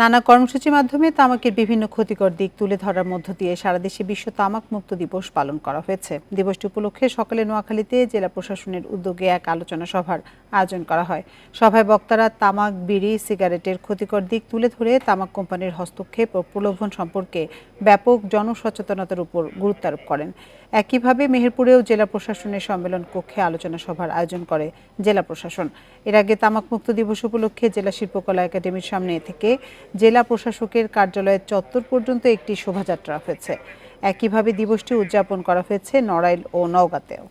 নানা কর্মসূচির মাধ্যমে তামাকের বিভিন্ন ক্ষতিকর দিক তুলে ধরার মধ্য দিয়ে সারা দেশে বিশ্ব তামাক মুক্ত দিবস পালন করা হয়েছে। দিবসটি উপলক্ষে সকালে নোয়াখালীতে জেলা প্রশাসনের উদ্যোগে এক আলোচনা সভার আয়োজন করা হয়। সভায় বক্তারা তামাক, বিড়ি, সিগারেটের ক্ষতিকর দিক তুলে ধরে তামাক কোম্পানির হস্তক্ষেপ ও প্রলোভন সম্পর্কে ব্যাপক জনসচেতনতার উপর গুরুত্ব আরোপ করেন। একইভাবে মেহেরপুরেও জেলা প্রশাসনের সম্মেলন কক্ষে আলোচনা সভার আয়োজন করে জেলা প্রশাসন। এর আগে তামাক মুক্ত দিবস উপলক্ষে জেলা শিল্পকলা একাডেমির সামনে থেকে জেলা প্রশাসকের কার্যালয়ের চত্বর পর্যন্ত একটি শোভাযাত্রা হয়েছে। একইভাবে দিবসটি উদযাপন করা হয়েছে নড়াইল ও নওগাঁতেও।